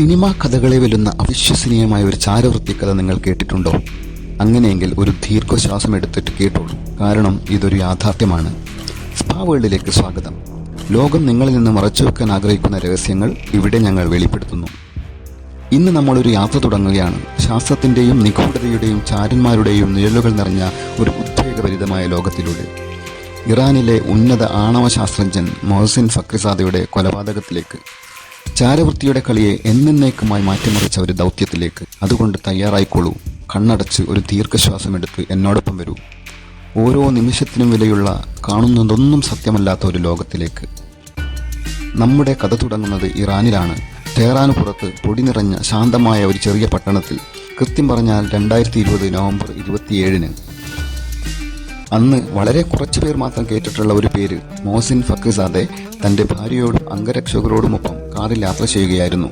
Cinema കഥകളെ വെല്ലുന്ന അവിശ്വസനീയമായ ഒരു ചാരവൃത്തി കഥ നിങ്ങൾ കേട്ടിട്ടുണ്ടോ? അങ്ങനെയെങ്കിൽ ഒരു ദീർഘശ്വാസം എടുത്തിട്ട് കേട്ടോളൂ. കാരണം ഇതൊരു യാഥാർത്ഥ്യമാണ്. സ്പാ വേൾഡിലേക്ക് സ്വാഗതം. ലോകം നിങ്ങളിൽ നിന്ന് മറച്ചു വെക്കാൻ ആഗ്രഹിക്കുന്ന രഹസ്യങ്ങൾ ഇവിടെ ഞങ്ങൾ വെളിപ്പെടുത്തുന്നു. ഇന്ന് നമ്മളൊരു യാത്ര തുടങ്ങുകയാണ്. ശാസ്ത്രത്തിന്റെയും നിഗൂഢതയുടെയും ചാരന്മാരുടെയും നിഴലുകൾ നിറഞ്ഞ ഒരു ഉദ്വേഗഭരിതമായ ലോകത്തിലൂടെ. ഇറാനിലെ ഉന്നത ആണവ ശാസ്ത്രജ്ഞൻ മൊഹസിൻ ഫക്രിസാദയുടെ കൊലപാതകത്തിലേക്ക്. ചാരവൃത്തിയുടെ കളിയെ എന്നേക്കുമായി മാറ്റിമറിച്ച ഒരു ദൗത്യത്തിലേക്ക് അതുകൊണ്ട് തയ്യാറായിക്കോളൂ. കണ്ണടച്ച് ഒരു ദീർഘശ്വാസമെടുത്ത് എന്നോടൊപ്പം വരൂ. ഓരോ നിമിഷത്തിനും വിലയുള്ള കാണുന്നതൊന്നും സത്യമല്ലാത്ത ഒരു ലോകത്തിലേക്ക്. നമ്മുടെ കഥ തുടങ്ങുന്നത് ഇറാനിലാണ്. ടെഹ്റാന് പുറത്ത് പൊടി നിറഞ്ഞ ശാന്തമായ ഒരു ചെറിയ പട്ടണത്തിൽ. കൃത്യം പറഞ്ഞാൽ രണ്ടായിരത്തി ഇരുപത് നവംബർ ഇരുപത്തിയേഴിന് അന്ന് വളരെ കുറച്ചു പേർ മാത്രം കേട്ടിട്ടുള്ള ഒരു പേര് മോസിൻ ഫക്രിസാദെ തന്റെ ഭാര്യയോടും അംഗരക്ഷകരോടുമൊപ്പം കാറിൽ യാത്ര ചെയ്യുകയായിരുന്നു.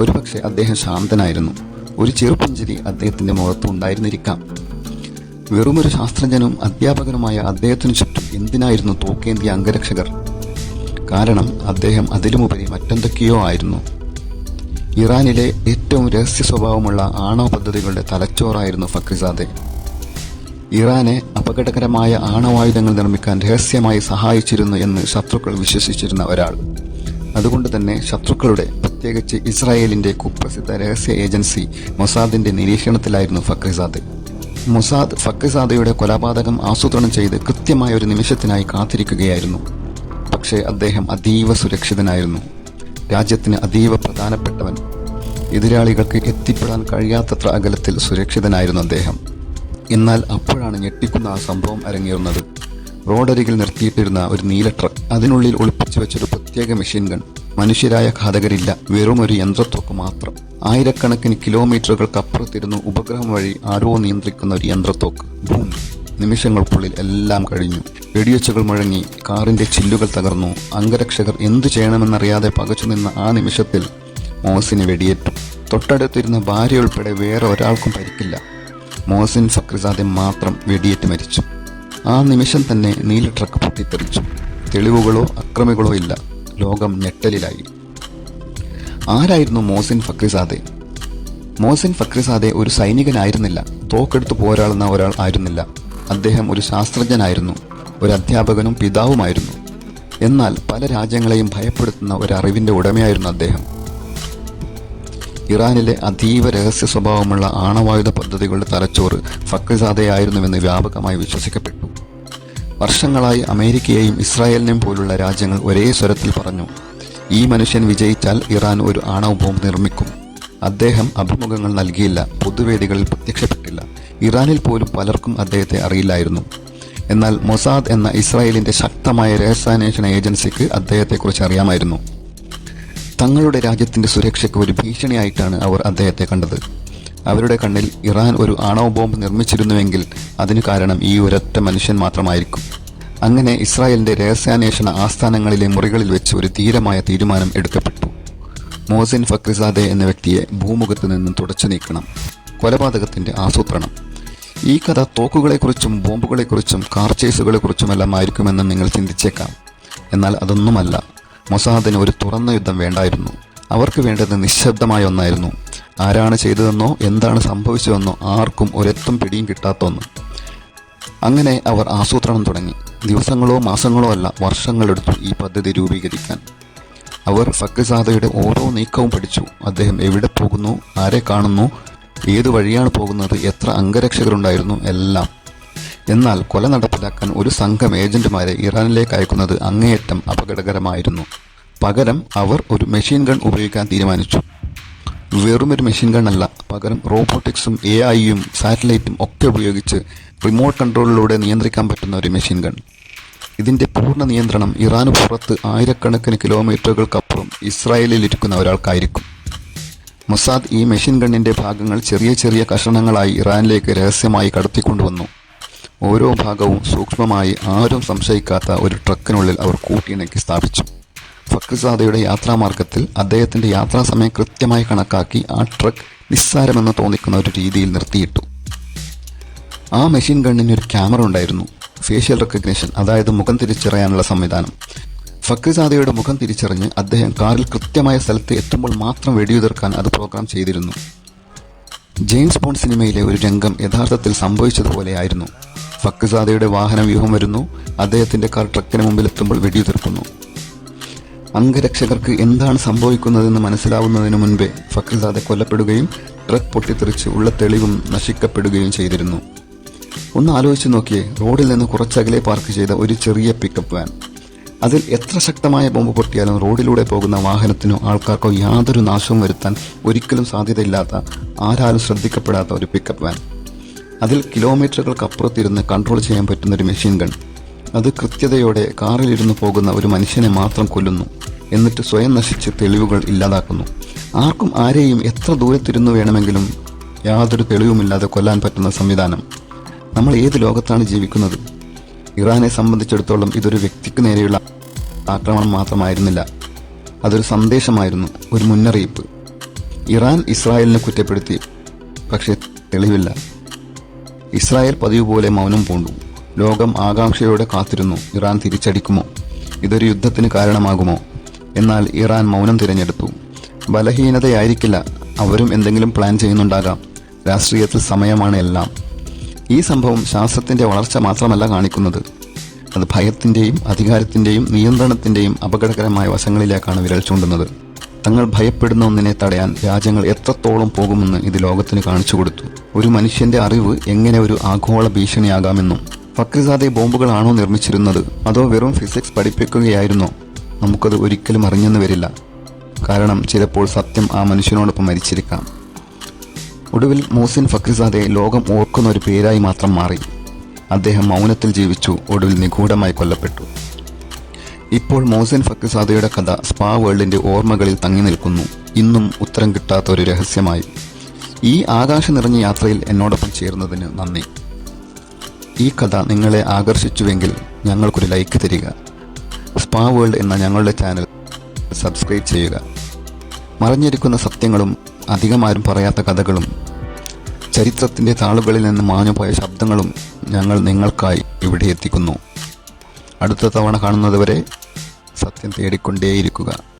ഒരുപക്ഷെ അദ്ദേഹം ശാന്തനായിരുന്നു. ഒരു ചെറുപുഞ്ചിരി അദ്ദേഹത്തിന്റെ മുഖത്ത് ഉണ്ടായിരുന്നിരിക്കാം. വെറുമൊരു ശാസ്ത്രജ്ഞനും അധ്യാപകനുമായ അദ്ദേഹത്തിന് ചുറ്റും എന്തിനായിരുന്നു തോക്കേന്തിയ അംഗരക്ഷകർ? കാരണം അദ്ദേഹം അതിലുമുപരി മറ്റെന്തൊക്കെയോ ആയിരുന്നു. ഇറാനിലെ ഏറ്റവും രഹസ്യ സ്വഭാവമുള്ള ആണവ പദ്ധതികളുടെ തലച്ചോറായിരുന്നു ഫക്രിസാദെ. ഇറാനെ അപകടകരമായ ആണവായുധങ്ങൾ നിർമ്മിക്കാൻ രഹസ്യമായി സഹായിച്ചിരുന്നു എന്ന് ശത്രുക്കൾ വിശ്വസിച്ചിരുന്ന ഒരാൾ. അതുകൊണ്ട് തന്നെ ശത്രുക്കളുടെ പ്രത്യേകിച്ച് ഇസ്രായേലിന്റെ കുപ്രസിദ്ധ രഹസ്യ ഏജൻസി മൊസാദിന്റെ നിരീക്ഷണത്തിലായിരുന്നു ഫക്രിസാദ്. മൊസാദ് ഫക്രിസാദയുടെ കൊലപാതകം ആസൂത്രണം ചെയ്ത് കൃത്യമായ ഒരു നിമിഷത്തിനായി കാത്തിരിക്കുകയായിരുന്നു. പക്ഷേ അദ്ദേഹം അതീവ സുരക്ഷിതനായിരുന്നു. രാജ്യത്തിന് അതീവ പ്രധാനപ്പെട്ടവൻ. എതിരാളികൾക്ക് എത്തിപ്പെടാൻ കഴിയാത്തത്ര അകലത്തിൽ സുരക്ഷിതനായിരുന്നു അദ്ദേഹം. എന്നാൽ അപ്പോഴാണ് ഞെട്ടിക്കുന്ന ആ സംഭവം അരങ്ങേറുന്നത്. റോഡരികിൽ നിർത്തിയിട്ടിരുന്ന ഒരു നീല ട്രക്ക് അതിനുള്ളിൽ ഒളിപ്പിച്ചു വെച്ചൊരു പ്രത്യേക മെഷീൻ ഗൺ. മനുഷ്യരായ ഘാതകരില്ല വെറും ഒരു യന്ത്രത്തോക്ക് മാത്രം. ആയിരക്കണക്കിന് കിലോമീറ്ററുകൾക്കപ്പുറത്തിരുന്ന് ഉപഗ്രഹം വഴി ആരോ നിയന്ത്രിക്കുന്ന ഒരു യന്ത്രത്തോക്ക്. ഭൂം നിമിഷങ്ങൾക്കുള്ളിൽ എല്ലാം കഴിഞ്ഞു. വെടിയൊച്ചകൾ മുഴങ്ങി കാറിന്റെ ചില്ലുകൾ തകർന്നു. അംഗരക്ഷകർ എന്തു ചെയ്യണമെന്നറിയാതെ പകച്ചു നിന്ന ആ നിമിഷത്തിൽ മോസിന് വെടിയേറ്റു. തൊട്ടടുത്തിരുന്ന ഭാര്യ ഉൾപ്പെടെ വേറെ ഒരാൾക്കും പരിക്കില്ല. മോസിൻ ഫക്രിസാദെ മാത്രം വെടിയേറ്റ് മരിച്ചു. ആ നിമിഷം തന്നെ നീല ട്രക്ക് പൊട്ടിത്തെറിച്ചു. തെളിവുകളോ അക്രമികളോ ഇല്ല. ലോകം ഞെട്ടലിലായി. ആരായിരുന്നു മോസിൻ ഫക്രിസാദെ? മോസിൻ ഫക്രിസാദെ ഒരു സൈനികനായിരുന്നില്ല. തോക്കെടുത്ത് പോരാളുന്ന ഒരാൾ ആയിരുന്നില്ല. അദ്ദേഹം ഒരു ശാസ്ത്രജ്ഞനായിരുന്നു. ഒരു അധ്യാപകനും പിതാവുമായിരുന്നു. എന്നാൽ പല രാജ്യങ്ങളെയും ഭയപ്പെടുത്തുന്ന ഒരു അറിവിന്റെ ഉടമയായിരുന്നു അദ്ദേഹം. ഇറാനിലെ അതീവ രഹസ്യ സ്വഭാവമുള്ള ആണവായുധ പദ്ധതികളുടെ തലച്ചോറ് ഫക്രിസാദയായിരുന്നുവെന്ന് വ്യാപകമായി വിശ്വസിക്കപ്പെട്ടു. വർഷങ്ങളായി അമേരിക്കയെയും ഇസ്രായേലിനെയും പോലുള്ള രാജ്യങ്ങൾ ഒരേ സ്വരത്തിൽ പറഞ്ഞു ഈ മനുഷ്യൻ വിജയിച്ചാൽ ഇറാൻ ഒരു ആണവ ബോംബ് നിർമ്മിക്കും. അദ്ദേഹം അഭിമുഖങ്ങൾ നൽകിയില്ല പൊതുവേദികളിൽ പ്രത്യക്ഷപ്പെട്ടില്ല. ഇറാനിൽ പോലും പലർക്കും അദ്ദേഹത്തെ അറിയില്ലായിരുന്നു. എന്നാൽ മൊസാദ് എന്ന ഇസ്രായേലിന്റെ ശക്തമായ രഹസ്യാന്വേഷണ ഏജൻസിക്ക് അദ്ദേഹത്തെക്കുറിച്ച് അറിയാമായിരുന്നു. തങ്ങളുടെ രാജ്യത്തിന്റെ സുരക്ഷയ്ക്ക് ഒരു ഭീഷണിയായിട്ടാണ് അവർ അദ്ദേഹത്തെ കണ്ടത്. അവരുടെ കണ്ണിൽ ഇറാൻ ഒരു ആണവ ബോംബ് നിർമ്മിച്ചിരുന്നുവെങ്കിൽ അതിന് കാരണം ഈ ഒരൊറ്റ മനുഷ്യൻ മാത്രമായിരിക്കും. അങ്ങനെ ഇസ്രായേലിന്റെ രഹസ്യാന്വേഷണ ആസ്ഥാനങ്ങളിലെ മുറികളിൽ വെച്ച് ഒരു ധീരമായ തീരുമാനം എടുക്കപ്പെട്ടു. മോസിൻ ഫക്രിസാദെ എന്ന വ്യക്തിയെ ഭൂമുഖത്ത് നിന്നും തുടച്ചു നീക്കണം. കൊലപാതകത്തിന്റെ ആസൂത്രണം. ഈ കഥ തോക്കുകളെക്കുറിച്ചും ബോംബുകളെക്കുറിച്ചും കാർ ചേസുകളെക്കുറിച്ചുമെല്ലാം ആയിരിക്കുമെന്ന് നിങ്ങൾ ചിന്തിച്ചേക്കാം. എന്നാൽ അതൊന്നുമല്ല. മൊസാദിന് ഒരു തുറന്ന യുദ്ധം വേണ്ടായിരുന്നു. അവർക്ക് വേണ്ടത് നിശബ്ദമായ ഒന്നായിരുന്നു. ആരാണ് ചെയ്തതെന്നോ എന്താണ് സംഭവിച്ചതെന്നോ ആർക്കും ഒരെത്തും പിടിയും കിട്ടാത്ത ഒന്ന് അങ്ങനെ അവർ ആസൂത്രണം തുടങ്ങി. ദിവസങ്ങളോ മാസങ്ങളോ അല്ല വർഷങ്ങളെടുത്തു ഈ പദ്ധതി രൂപീകരിക്കാൻ. അവർ ഫക്രിസാദയുടെ ഓരോ നീക്കവും പഠിച്ചു. അദ്ദേഹം എവിടെ പോകുന്നു ആരെ കാണുന്നു ഏത് വഴിയാണ് പോകുന്നത് എത്ര അംഗരക്ഷകരുണ്ടായിരുന്നു എല്ലാം. എന്നാൽ കൊല നടപ്പിലാക്കാൻ ഒരു സംഘം ഏജന്റുമാരെ ഇറാനിലേക്ക് അയക്കുന്നത് അങ്ങേയറ്റം അപകടകരമായിരുന്നു. പകരം അവർ ഒരു മെഷീൻ ഗൺ ഉപയോഗിക്കാൻ തീരുമാനിച്ചു. വെറുമൊരു മെഷീൻ ഗൺ അല്ല പകരം റോബോട്ടിക്സും എ ഐയും സാറ്റലൈറ്റും ഒക്കെ ഉപയോഗിച്ച് റിമോട്ട് കൺട്രോളിലൂടെ നിയന്ത്രിക്കാൻ പറ്റുന്ന ഒരു മെഷീൻ ഗൺ ഇതിന്റെ പൂർണ നിയന്ത്രണം ഇറാന് പുറത്ത് ആയിരക്കണക്കിന് കിലോമീറ്ററുകൾക്കപ്പുറം ഇസ്രായേലിൽ ഇരിക്കുന്ന ഒരാൾക്കായിരിക്കും. മൊസാദ് ഈ മെഷീൻ ഗണ്ണിന്റെ ഭാഗങ്ങൾ ചെറിയ ചെറിയ കഷണങ്ങളായി ഇറാനിലേക്ക് രഹസ്യമായി കടത്തിക്കൊണ്ടുവന്നു. ഓരോ ഭാഗവും സൂക്ഷ്മമായി ആരും സംശയിക്കാത്ത ഒരു ട്രക്കിനുള്ളിൽ അവർ കൂട്ടിയിണക്കി സ്ഥാപിച്ചു. ഫക്രിസാദയുടെ യാത്രാമാർഗത്തിൽ അദ്ദേഹത്തിന്റെ യാത്രാസമയം കൃത്യമായി കണക്കാക്കി ആ ട്രക്ക് നിസ്സാരമെന്ന് തോന്നിക്കുന്ന ഒരു രീതിയിൽ നിർത്തിയിട്ടു. ആ മെഷീൻ ഗണ്ണിന് ഒരു ക്യാമറ ഉണ്ടായിരുന്നു. ഫേഷ്യൽ റെക്കഗ്നിഷൻ അതായത് മുഖം തിരിച്ചറിയാനുള്ള സംവിധാനം. ഫക്രിസാദയുടെ മുഖം തിരിച്ചറിഞ്ഞ് അദ്ദേഹം കാറിൽ കൃത്യമായ സ്ഥലത്ത് എത്തുമ്പോൾ മാത്രം വെടിയുതിർക്കാൻ അത് പ്രോഗ്രാം ചെയ്തിരുന്നു. ജെയിംസ് ബോണ്ട് സിനിമയിലെ ഒരു രംഗം യഥാർത്ഥത്തിൽ സംഭവിച്ചതുപോലെയായിരുന്നു ഫക്രിസാദയുടെ വാഹനം വ്യൂഹം വരുന്നു. അദ്ദേഹത്തിന്റെ കാർ ട്രക്കിന് മുമ്പിൽ എത്തുമ്പോൾ വെടിയുതിർക്കുന്നു അംഗരക്ഷകർക്ക് എന്താണ് സംഭവിക്കുന്നതെന്ന് മനസ്സിലാവുന്നതിന് മുൻപേ ഫക്രിസാദെ കൊല്ലപ്പെടുകയും ട്രക്ക് പൊട്ടിത്തെറിച്ച് ഉള്ള തെളിവും നശിക്കപ്പെടുകയും ചെയ്തിരുന്നു. ഒന്ന് ആലോചിച്ച് നോക്കിയേ റോഡിൽ നിന്ന് കുറച്ചകലെ പാർക്ക് ചെയ്ത ഒരു ചെറിയ പിക്കപ്പ് വാൻ. അതിൽ എത്ര ശക്തമായ ബോംബ് പൊട്ടിയാലും റോഡിലൂടെ പോകുന്ന വാഹനത്തിനോ ആൾക്കാർക്കോ യാതൊരു നാശവും വരുത്താൻ ഒരിക്കലും സാധ്യതയില്ലാത്ത ആരാലും ശ്രദ്ധിക്കപ്പെടാത്ത ഒരു പിക്കപ്പ് വാൻ. അതിൽ കിലോമീറ്ററുകൾക്ക് അപ്പുറത്തിരുന്ന് കൺട്രോൾ ചെയ്യാൻ പറ്റുന്ന ഒരു മെഷീൻ ഗൺ. അത് കൃത്യതയോടെ കാറിലിരുന്ന് പോകുന്ന ഒരു മനുഷ്യനെ മാത്രം കൊല്ലുന്നു. എന്നിട്ട് സ്വയം നശിച്ച് തെളിവുകൾ ഇല്ലാതാക്കുന്നു. ആർക്കും ആരെയും എത്ര ദൂരത്തിരുന്ന് വേണമെങ്കിലും യാതൊരു തെളിവുമില്ലാതെ കൊല്ലാൻ പറ്റുന്ന സംവിധാനം. നമ്മൾ ഏത് ലോകത്താണ് ജീവിക്കുന്നത്? ഇറാനെ സംബന്ധിച്ചിടത്തോളം ഇതൊരു വ്യക്തിക്ക് നേരെയുള്ള ആക്രമണം മാത്രമായിരുന്നില്ല. അതൊരു സന്ദേശമായിരുന്നു ഒരു മുന്നറിയിപ്പ്. ഇറാൻ ഇസ്രായേലിനെ കുറ്റപ്പെടുത്തി പക്ഷേ തെളിവില്ല. ഇസ്രായേൽ പതിവ് പോലെ മൗനം പൂണ്ടു. ലോകം ആകാംക്ഷയോടെ കാത്തിരുന്നു. ഇറാൻ തിരിച്ചടിക്കുമോ? ഇതൊരു യുദ്ധത്തിന് കാരണമാകുമോ? എന്നാൽ ഇറാൻ മൗനം തിരഞ്ഞെടുത്തു. ബലഹീനതയായിരിക്കില്ല. അവരും എന്തെങ്കിലും പ്ലാൻ ചെയ്യുന്നുണ്ടാകാം. രാഷ്ട്രീയത്തിൽ സമയമാണ് എല്ലാം. ഈ സംഭവം ശാസ്ത്രത്തിന്റെ വളർച്ച മാത്രമല്ല കാണിക്കുന്നത്. അത് ഭയത്തിന്റെയും അധികാരത്തിന്റെയും നിയന്ത്രണത്തിന്റെയും അപകടകരമായ വശങ്ങളിലേക്കാണ് വിരൽ ചൂണ്ടുന്നത്. തങ്ങൾ ഭയപ്പെടുന്ന ഒന്നിനെ തടയാൻ രാജ്യങ്ങൾ എത്രത്തോളം പോകുമെന്ന് ഇത് ലോകത്തിന് കാണിച്ചു കൊടുത്തു. ഒരു മനുഷ്യന്റെ അറിവ് എങ്ങനെ ഒരു ആഗോള ഭീഷണിയാകാമെന്നും ഫക്രിസാദെ ബോംബുകളാണോ നിർമ്മിച്ചിരുന്നത്? അതോ വെറും ഫിസിക്സ് പഠിപ്പിക്കുകയായിരുന്നോ? നമുക്കത് ഒരിക്കലും അറിഞ്ഞെന്ന് വരില്ല. കാരണം ചിലപ്പോൾ സത്യം ആ മനുഷ്യനോടൊപ്പം മരിച്ചിരിക്കാം. ഒടുവിൽ മോസിൻ ഫക്രിസാദെ ലോകം ഓർക്കുന്ന ഒരു പേരായി മാത്രം മാറി. അദ്ദേഹം മൗനത്തിൽ ജീവിച്ചു ഒടുവിൽ നിഗൂഢമായി കൊല്ലപ്പെട്ടു. ഇപ്പോൾ മോസിൻ ഫക്രിസാദയുടെ കഥ സ്പാ വേൾഡിന്റെ ഓർമ്മകളിൽ തങ്ങി നിൽക്കുന്നു. ഇന്നും ഉത്തരം കിട്ടാത്ത ഒരു രഹസ്യമായി. ഈ ആകാശം നിറഞ്ഞ യാത്രയിൽ എന്നോടൊപ്പം ചേർന്നതിന് നന്ദി. ഈ കഥ നിങ്ങളെ ആകർഷിച്ചുവെങ്കിൽ ഞങ്ങൾക്കൊരു ലൈക്ക് തരിക. സ്പാ വേൾഡ് എന്ന ഞങ്ങളുടെ ചാനൽ സബ്സ്ക്രൈബ് ചെയ്യുക. മറഞ്ഞിരിക്കുന്ന സത്യങ്ങളും അധികമാരും പറയാത്ത കഥകളും ചരിത്രത്തിന്റെ താളുകളിൽ നിന്ന് മാഞ്ഞുപോയ ശബ്ദങ്ങളും ഞങ്ങൾ നിങ്ങൾക്കായി ഇവിടെ എത്തിക്കുന്നു. അടുത്ത തവണ കാണുന്നതുവരെ സത്യം തേടിക്കൊണ്ടേയിരിക്കുക.